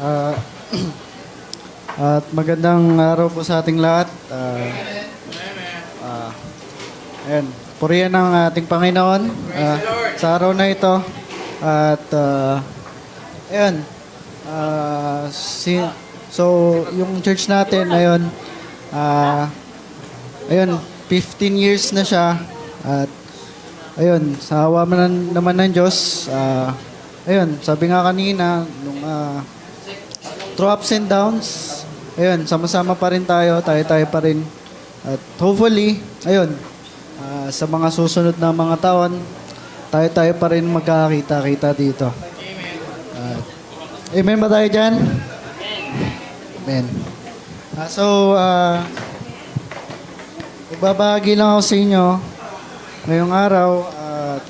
Ah, at magandang araw po sa ating lahat. Ah, ah, ayan, purihan ng ating Panginoon ah, sa araw na ito. At ah, ayan, ah, si, so yung church natin ayun, ah, ayun, 15 years na siya. At ayun, sa awa man naman ng Diyos, ah, ayun, sabi nga kanina, nung ah, through ups and downs, ayun, sama-sama pa rin tayo, tayo-tayo pa rin. At hopefully, ayun, ah, sa mga susunod na mga taon, tayo-tayo pa rin magkakita-kita dito. At, amen ba tayo dyan? Amen. Ah, so, ah, magbabahagi lang ako sa inyo ngayong araw. At,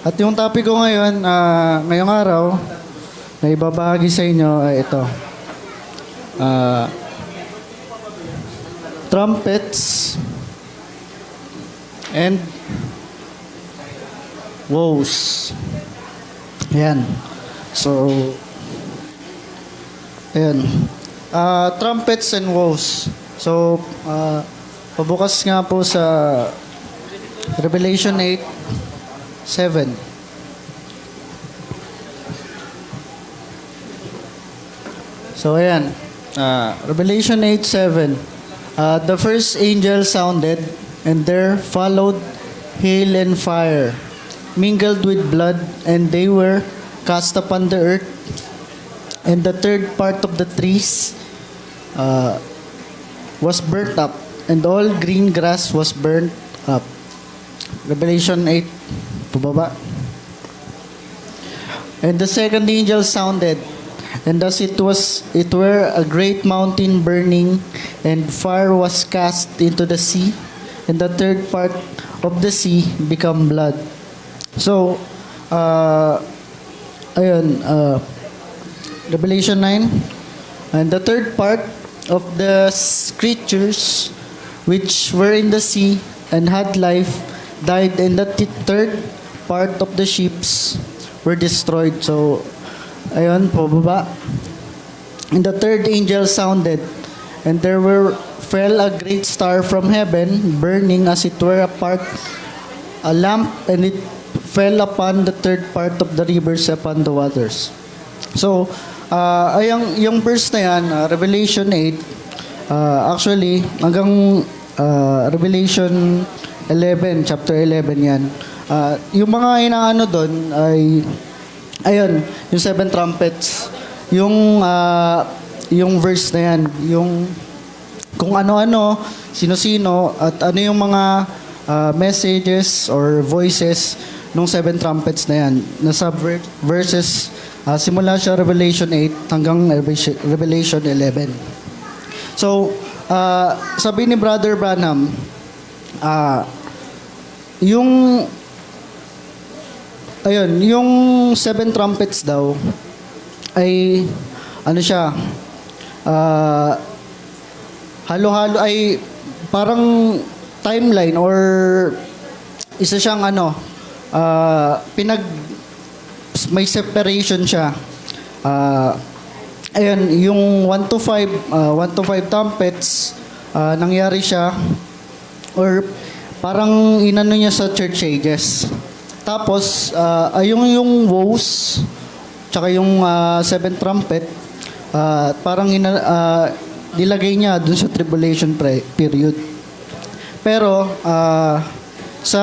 at yung topic ko ngayon, ah, ngayong araw, na ibabahagi sa inyo ay ito. Ah, trumpets and woes. Ayan. So, ayan. Ah, trumpets and woes. So, ah, pabukas nga po sa Revelation 8, 7. So, ayan. Uh, Revelation 8, 7. Uh, the first angel sounded, and there followed hail and fire, mingled with blood, and they were cast upon the earth. And the third part of the trees uh, was burnt up, and all green grass was burnt up. Revelation 8, pababa. And the second angel sounded, and thus it was it were a great mountain burning, and fire was cast into the sea, and the third part of the sea become blood. So, uh, ayun, uh, Revelation 9, and the third part of the creatures which were in the sea and had life died, and the third part of the ships were destroyed. So, ayun po, baba. And the third angel sounded, and there were fell a great star from heaven, burning as it were apart a lamp, and it fell upon the third part of the rivers upon the waters. So, uh, ayang, yung verse na yan, uh, Revelation 8, uh, actually, hanggang uh, Revelation 11, chapter 11 yan. Uh, yung mga inaano doon ay, ayun, yung seven trumpets, yung, uh, yung verse na yan, yung kung ano-ano, sino-sino, at ano yung mga uh, messages or voices nung seven trumpets na yan. Nasa ver- verses, uh, simula siya Revelation 8 hanggang Revelation- Revelation 11. So, uh, sabi ni Brother Branham, ah, yung ayun, yung seven trumpets daw ay ano siya ah, halo-halo ay parang timeline or isa siyang ano ah, pinag may separation siya. Ah, ayun yung 1 to 5 ah, 1 to 5 trumpets ah, nangyari siya or parang inano niya sa church ages tapos ah, ay yung yung woes tsaka yung ah, seven trumpet ah, parang ina, ah, nilagay niya dun sa tribulation pre- period. Pero ah, sa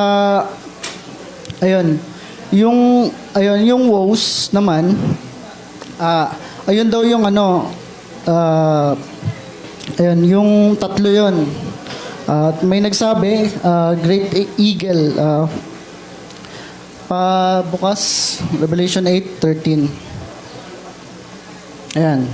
ayun yung ayun yung woes naman ah ayun daw yung ano ah, ayun yung tatlo yun. At may nagsabi ah, great eagle ah, pa bukas Revelation 8:13 Ayan.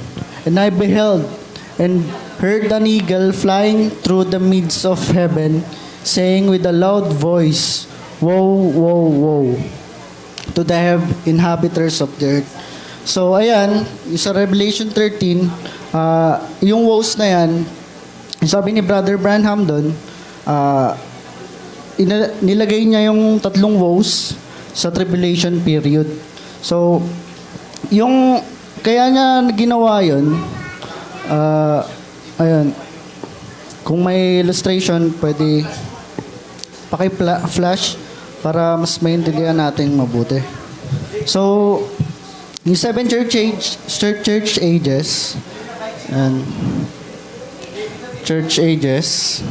And I beheld and heard an eagle flying through the midst of heaven, saying with a loud voice, Woe, woe, woe, to the inhabitants of the earth. So, ayan, sa Revelation 13, ah, yung woes na yan, sabi ni Brother Branham doon, ah, ina- nilagay niya yung tatlong woes sa tribulation period. So, yung kaya niya ginawa yun, ah, ayun, kung may illustration, pwede paki-flash para mas maintindihan natin mabuti. So, yung seven church age, church, ages, and church ages,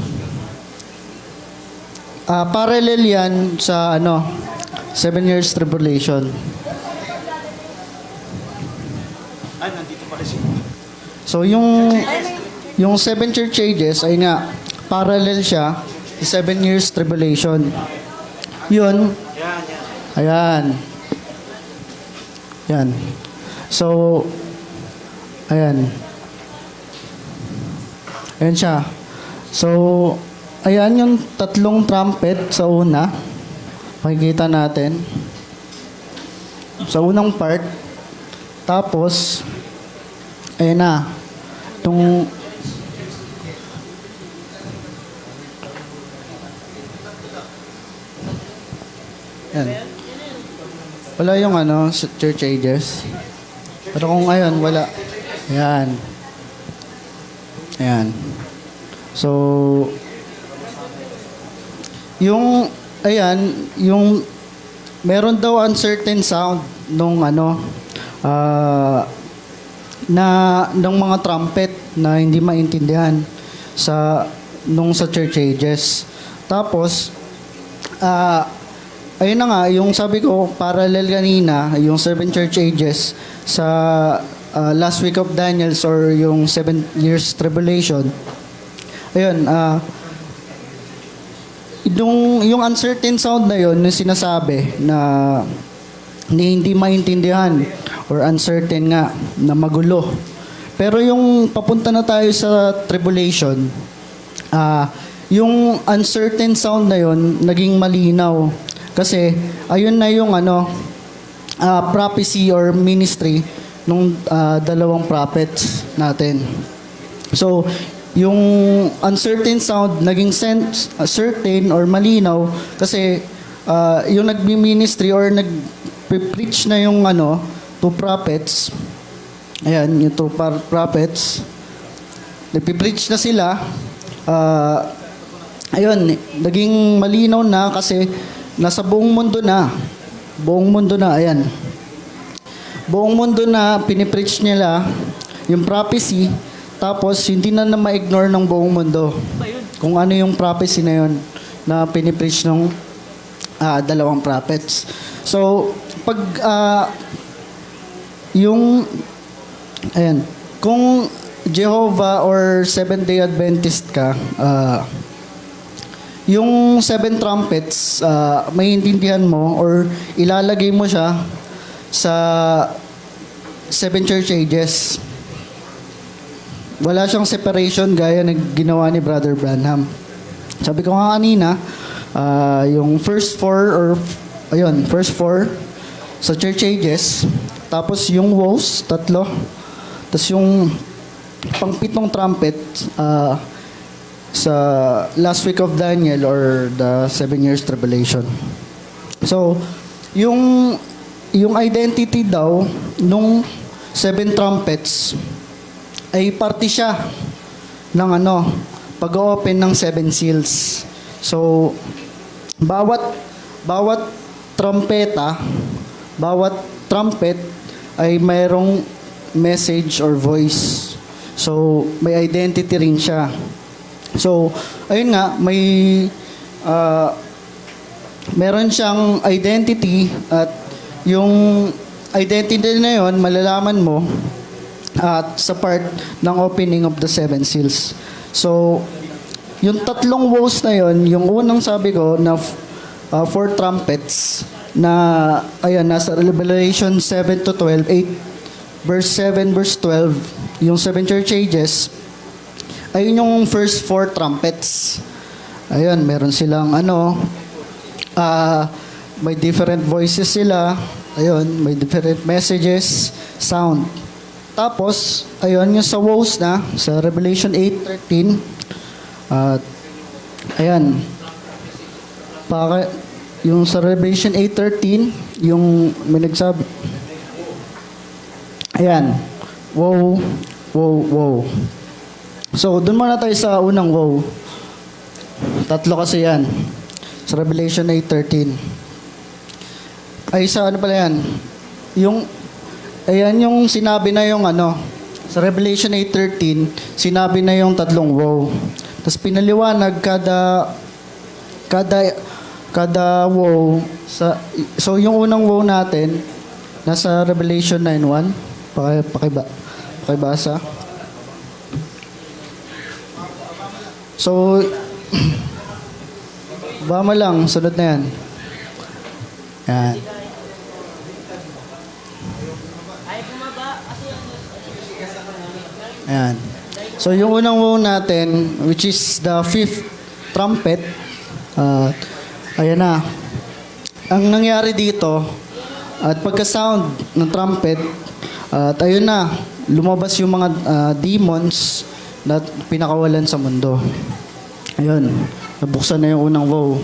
ah parallel yan sa ano, seven years tribulation. So yung yung seven church ages ay nga parallel siya sa seven years tribulation. Yun. Ayan. Yan. So ayan. Ayan siya. So ayan yung tatlong trumpet sa una. Makikita natin. Sa unang part. Tapos ayan na. Itong Yan. Wala yung ano, church ages. Pero kung ngayon, wala. Ayan. Ayan. So, yung, ayan, yung, meron daw uncertain sound nung ano, ah, na, ng mga trumpet na hindi maintindihan sa, nung sa church ages. Tapos, ah, ayun na nga, yung sabi ko, parallel kanina, yung seven church ages sa ah, last week of Daniels or yung seven years tribulation. Ayun, ah, yung, yung uncertain sound na yun, yung sinasabi na ni hindi maintindihan or uncertain nga na magulo. Pero yung papunta na tayo sa tribulation, ah yung uncertain sound na yun naging malinaw. Kasi ayun na yung ano ah, prophecy or ministry nung ah, dalawang prophets natin. So, yung uncertain sound naging sense, uh, certain or malinaw kasi uh, yung nagmi-ministry or nag-preach na yung ano, two prophets, ayan, yung two prophets, nagpi-preach na sila, uh, ayun, naging malinaw na kasi nasa buong mundo na, buong mundo na, ayan, buong mundo na pinipreach nila yung prophecy tapos hindi na na ma-ignore ng buong mundo kung ano yung prophecy na yun na pinipreach ng ah, dalawang prophets. So, pag ah, yung ayan, kung Jehovah or Seventh-day Adventist ka, ah, yung seven trumpets, ah, maintindihan mo or ilalagay mo siya sa seven church ages. Wala siyang separation gaya na ginawa ni Brother Branham. Sabi ko nga kanina, ah, yung first four or ayun, first four sa church ages, tapos yung woes, tatlo, tapos yung pangpitong trumpet ah, sa last week of Daniel or the seven years tribulation. So, yung yung identity daw nung seven trumpets ay parte siya ng ano, pag-open ng seven seals. So, bawat bawat trompeta, bawat trumpet ay mayroong message or voice. So, may identity rin siya. So, ayun nga, may ah, meron siyang identity at yung identity na yon malalaman mo at sa part ng opening of the seven seals. So, yung tatlong woes na yon, yung unang sabi ko na uh, four trumpets na ayan nasa Revelation 7 to 12, 8 verse 7 verse 12, yung seven church ages ayun yung first four trumpets. Ayun, meron silang ano ah may different voices sila. Ayun, may different messages, sound. Tapos, ayun, yung sa woes na, sa Revelation 8.13, at, ayan, para, yung sa Revelation 8.13, yung may nagsabi, Ayan. Wow, wow, wow. So, dun muna tayo sa unang wow. Tatlo kasi yan. Sa Revelation 8.13. Ay, sa ano pala yan? Yung, ayan yung sinabi na yung ano, sa Revelation 8.13, sinabi na yung tatlong wow. Tapos pinaliwanag kada, kada, kada wow. Sa, so, yung unang wow natin, nasa Revelation 9.1. Paki, pakiba, pakibasa. So, ba mo lang, sunod na yan. Yan. Ayan. So, yung unang wow natin, which is the fifth trumpet, uh, ayan na. Ang nangyari dito, at pagka-sound ng trumpet, at ayun na, lumabas yung mga ah, demons na pinakawalan sa mundo. Ayun, nabuksan na yung unang wow.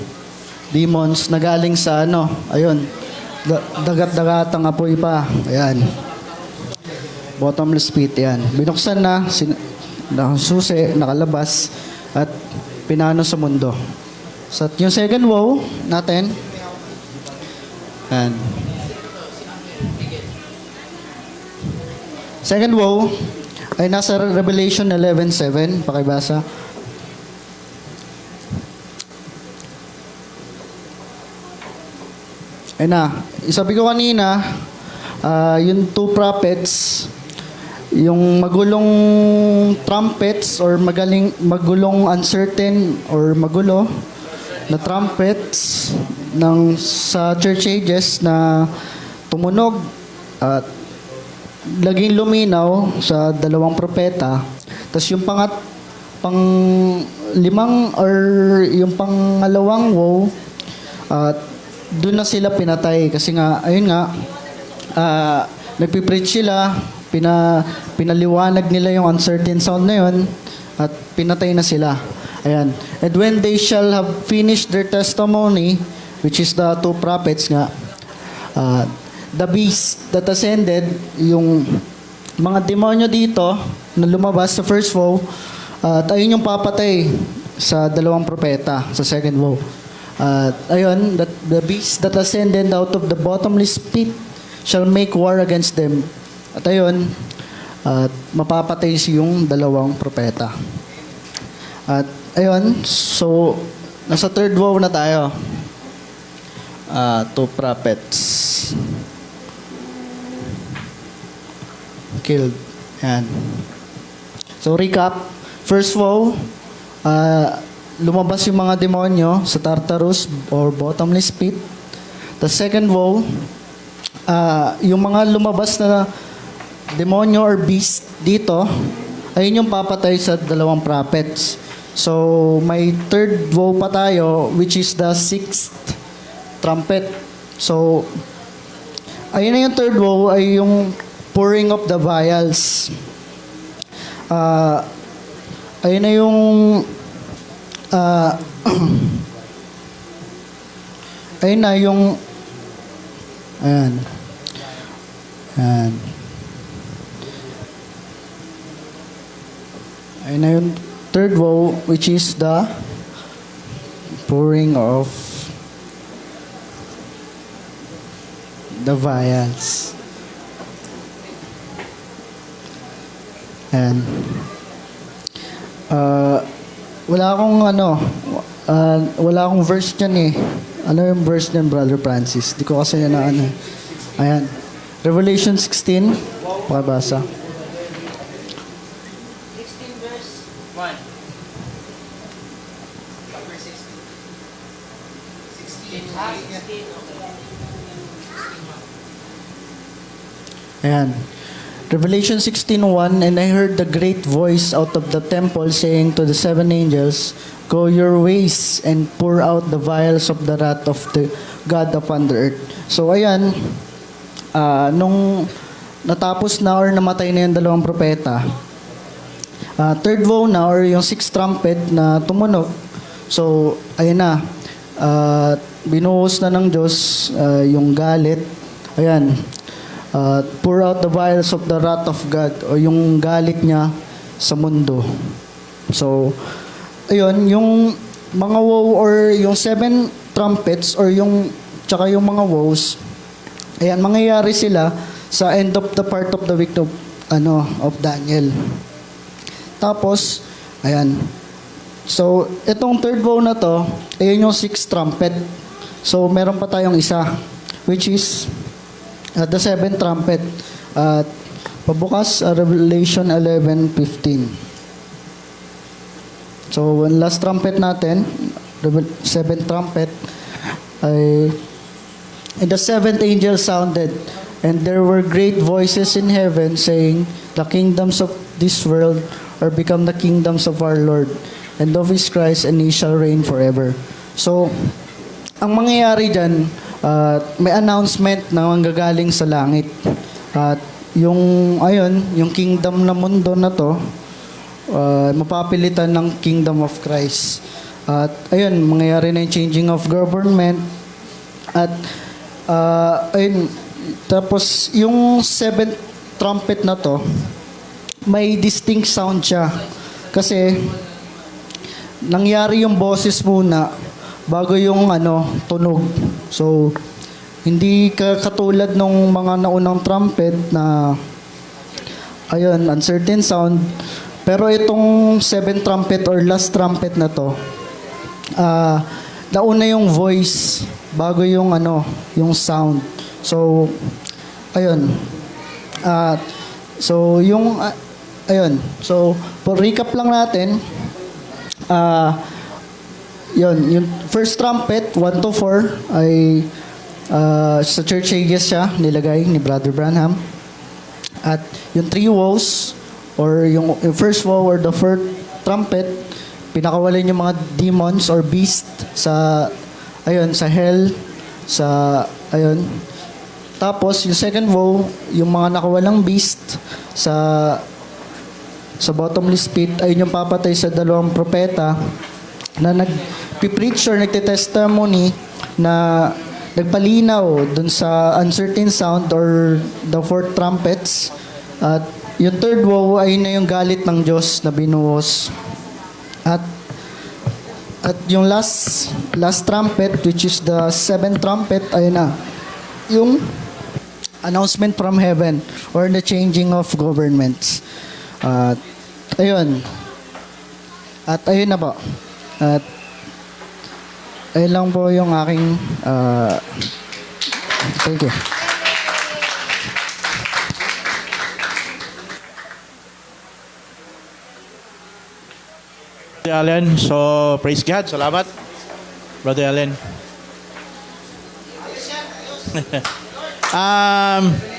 Demons na galing sa ano, ayun, da- dagat-dagatang apoy pa. Ayan. Bottomless pit, yan. Binuksan na, sin- nakasusi, nakalabas, at pinano sa mundo. So, at yung second wow natin, yan. Second woe ay nasa Revelation 11.7. Pakibasa. Ay na. Sabi ko kanina, ah, yung two prophets, yung magulong trumpets or magaling magulong uncertain or magulo na trumpets ng sa church ages na tumunog at laging luminaw sa dalawang propeta. Tapos yung pangat pang limang or yung pangalawang woe at doon na sila pinatay kasi nga ayun nga ah nagpipreach sila pina pinaliwanag nila yung uncertain sound na yun at pinatay na sila. Ayan. And when they shall have finished their testimony which is the two prophets nga ah, the beast that ascended yung mga demonyo dito na lumabas sa first woe at ayun yung papatay sa dalawang propeta sa second woe. At ayun that the beast that ascended out of the bottomless pit shall make war against them at ayun at mapapatay si yung dalawang propeta at ayun so nasa third woe na tayo Ah, two prophets killed. Yan. So recap, first woe, ah, lumabas yung mga demonyo sa Tartarus or bottomless pit. The second woe, ah, yung mga lumabas na demonyo or beast dito, ayun yung papatay sa dalawang prophets. So, may third woe pa tayo, which is the sixth trumpet. So, ayun na yung third woe, ay yung pouring of the vials. Ah, ayun na yung ah, ayun na yung ayan. Ayan. Ayun na third woe, which is the pouring of the vials. And uh, wala akong ano, uh, wala akong verse dyan eh. Ano yung verse niyan, Brother Francis? Di ko kasi na ano. Ayan. Revelation 16. Pakabasa. 16 verse 1. Verse 16. 16. Ah, 16. Okay. Ayan. Revelation 16:1 And I heard the great voice out of the temple saying to the seven angels, Go your ways and pour out the vials of the wrath of the God upon the earth. So ayan, ah, nung natapos na or namatay na yung dalawang propeta, ah, third vow na or yung sixth trumpet na tumunog. So ayan na, ah, binuhos na ng Diyos ah, yung galit. Ayan, uh, pour out the vials of the wrath of God o yung galit niya sa mundo. So, ayun, yung mga woe or yung seven trumpets or yung tsaka yung mga woes, ayan, mangyayari sila sa end of the part of the week of, ano, of Daniel. Tapos, ayan. So, itong third woe na to, ayan yung sixth trumpet. So, meron pa tayong isa, which is uh, the seventh trumpet. At pabukas, uh, Revelation 11:15. So, one last trumpet natin, seventh trumpet, ay And the seventh angel sounded, and there were great voices in heaven saying, The kingdoms of this world are become the kingdoms of our Lord, and of his Christ, and he shall reign forever. So, ang mangyayari dyan, uh, may announcement na manggagaling sa langit. At yung, ayun, yung kingdom na mundo na to, uh, mapapilitan ng kingdom of Christ. At ayun, mangyayari na yung changing of government. At uh, ayun, tapos yung seventh trumpet na to, may distinct sound siya. Kasi nangyari yung boses muna bago yung ano, tunog. So, hindi ka katulad nung mga naunang trumpet na ayun, uncertain sound. Pero itong seventh trumpet or last trumpet na to, ah nauna yung voice bago yung ano, yung sound. So, ayun. Ah, so yung ah, ayun. So, for recap lang natin, ah yun, yung first trumpet, 1 to 4, ay ah, sa church ages siya, nilagay ni Brother Branham. At yung three woes, or yung, yung first woe or the first trumpet, pinakawalan yung mga demons or beast sa, ayun, sa hell, sa, ayun. Tapos, yung second woe, yung mga nakawalang beast sa sa bottomless pit ay yung papatay sa dalawang propeta na nag-preach or nagte-testimony na nagpalinaw dun sa uncertain sound or the fourth trumpets. At yung third woe ay na yung galit ng Diyos na binuhos. At at yung last last trumpet which is the seventh trumpet ay na yung announcement from heaven or the changing of governments. At ayun. At ayun na po. At ayun lang po yung aking ah, thank you. Brother Allen, so praise God. Salamat. Brother Allen. um,